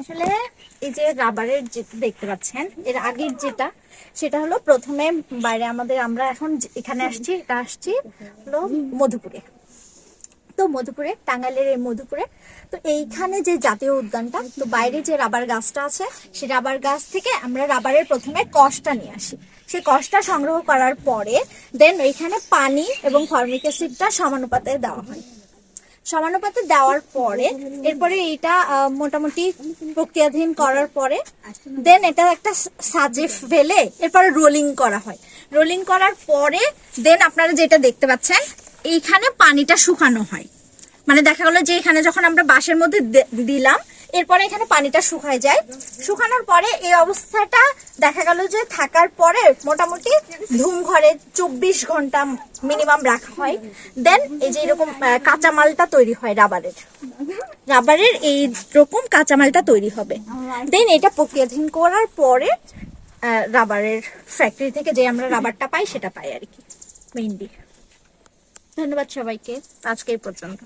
আসলে এই যে রাবারের যেটা দেখতে পাচ্ছেন, এর আগের যেটা, সেটা হলো প্রথমে বাইরে আমাদের আমরা এখন এখানে আসছি, এটা আসছি হলো মধুপুরে। তো মধুপুরে, টাঙ্গাইলের এই মধুপুরে, তো এইখানে যে জাতীয় উদ্যানটা, তো বাইরে যে রাবার গাছটা আছে সেই রাবার গাছ থেকে আমরা রাবারের প্রথমে কষটা নিয়ে আসি। সেই কষটা সংগ্রহ করার পরে দেন এইখানে পানি এবং ফর্মিক অ্যাসিডটা সমানুপাতে দেওয়া হয়। সমানুপাতে দেওয়ার পরে, এরপরে এটা মোটামুটি প্রক্রিয়াধীন করার পরে দেন এটা একটা সাজে ফেলে এরপরে রোলিং করা হয়। রোলিং করার পরে দেন আপনারা যেটা দেখতে পাচ্ছেন, এইখানে পানিটা শুকানো হয়। মানে দেখা গেলো যে এখানে যখন আমরা বাঁশের মধ্যে দিলাম এরপরে এখানে পানিটা শুকায় যায়। শুকানোর পরে এই অবস্থাটা দেখা গেল যে থাকার পরে মোটামুটি ধুম ঘরে চব্বিশ ঘণ্টা মিনিমাম রাখা হয়। দেন এই যে এরকম কাঁচামালটা তৈরি হয় রাবারের। রাবারের এই রকম কাঁচামালটা তৈরি হবে। দেন এটা প্রক্রিয়াধীন করার পরে রাবারের ফ্যাক্টরি থেকে যে আমরা রাবারটা পাই সেটা পাই আর কি মেইনলি ধন্যবাদ সবাইকে, আজকে এই পর্যন্ত।